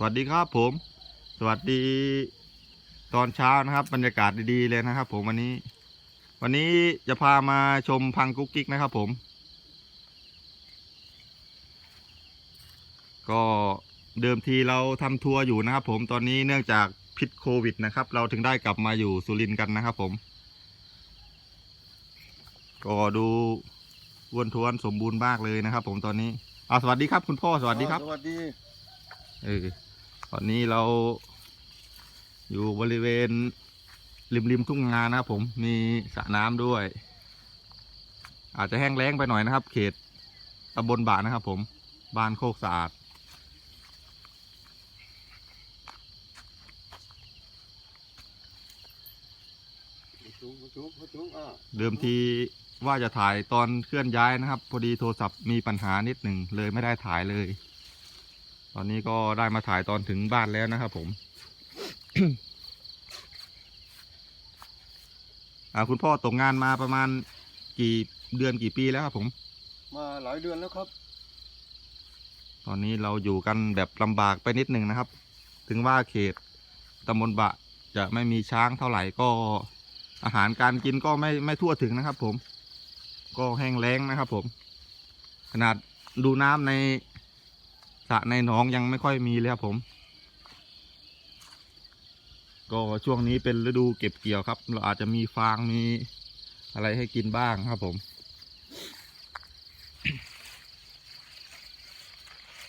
สวัสดีครับผม สวัสดี ตอนเช้านะครับ บรรยากาศดีๆเลยนะครับ ผมวันนี้ วันนี้จะพามาชมพังกุ๊กกิ๊กนะครับ ผม ก็เดิมทีเราทำทัวร์อยู่นะครับ ผมตอนนี้เนื่องจากพิษโควิดนะครับ เราถึงได้กลับมาอยู่สุรินทร์กันนะครับ ผม ก็ดูอ้วนท้วนสมบูรณ์มากเลยนะครับ ผมตอนนี้อ่าสวัสดีครับ คุณพ่อสวัสดีครับ สวัสดีเออ ตอนนี้เราอยู่บริเวณ ริมริมทุ่งนานะครับผมมีสระน้ำด้วย อาจจะแห้งแล้งไปหน่อยนะครับ เขตตำบลบานะครับ ผมบ้านโคกสะอาดเดิมทีว่าจะถ่ายตอนเคลื่อนย้ายนะครับ พอดีโทรศัพท์มีปัญหานิดหนึ่งเลยไม่ได้ถ่ายเลย อนนี้ก็ได้มาถ่ายตอนถึงบ้านแล้วนะครับผมอ่าคุณพ่อตกงานมาประมาณกี่เดือนกี่ปีแล้วครับผม มาหลายเดือนแล้วครับ ตอนนี้เราอยู่กันแบบลำบากไปนิดหนึ่งนะครับ ถึงว่าเขตตำบลบะจะไม่มีช้างเท่าไหร่ก็อาหารการกินก็ไม่ไม่ทั่วถึงนะครับ ผม ก็แห้งแล้งนะครับ ผม ขนาดดูน้ำใน สระในหนองยังไม่ค่อยมีเลยครับผม ก็ช่วงนี้เป็นฤดูเก็บเกี่ยวครับ เราอาจจะมีฟางมีอะไรให้กินบ้างครับผม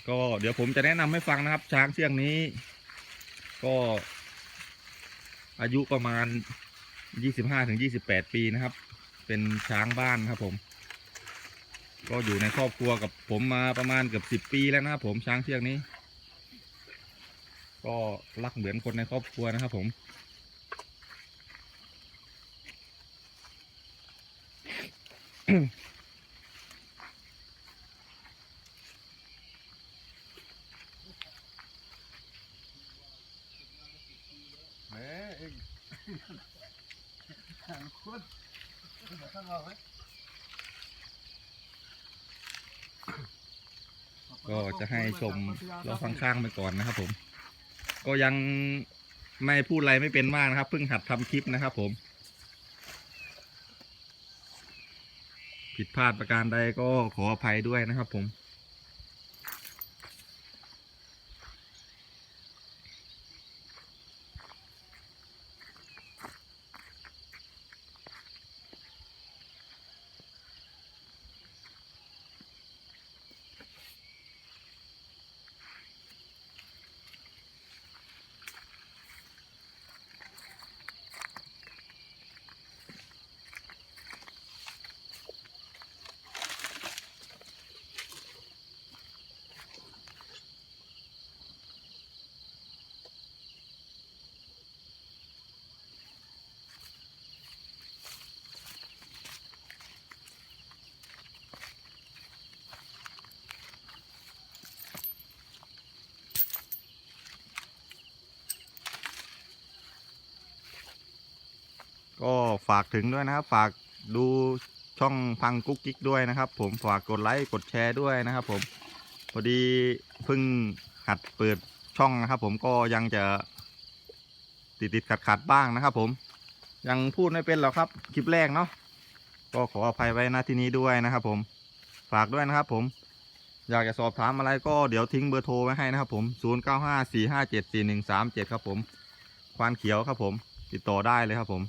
ก็เดี๋ยวผมจะแนะนำให้ฟังนะครับ ช้างเชือกนี้ ก็อายุประมาณ 25ถึง28 ปีนะครับ เป็นช้างบ้านครับผม ก็อยู่ในครอบครัวกับผมมาประมาณเกือบ10ปีแล้วนะครับผมช้างเชือกนี้ ก็รักเหมือนคนในครอบครัวนะครับผมแหมเองทางคนท่านว่าไห ก็จะให้ชมเราข้างๆไปก่อนนะครับ ผม ก็ยังไม่พูดอะไรไม่เป็นมากนะครับ เพิ่งหัดทำคลิปนะครับ ผม ผิดพลาดประการใดก็ขออภัยด้วยนะครับ ผม ก็ฝากถึงด้วยนะครับ ฝากดูช่องพังกุ๊กกิ๊กด้วยนะครับ ผมฝากกดไลค์กดแชร์ด้วยนะครับ ผมพอดีเพิ่งหัดเปิดช่องนะครับ ผมก็ยังจะติดติดขัดขัดๆบ้างนะครับ ผมยังพูดไม่เป็นหรอกครับ คลิปแรกเนาะก็ขออภัยไว้ณที่นี้ด้วยนะครับ ผมฝากด้วยนะครับ ผมอยากจะสอบถามอะไรก็เดี๋ยวทิ้งเบอร์โทรไว้ให้นะครับ ผม 0954574137 ครับผม ควานเขียวครับผม ติดต่อได้เลยครับผม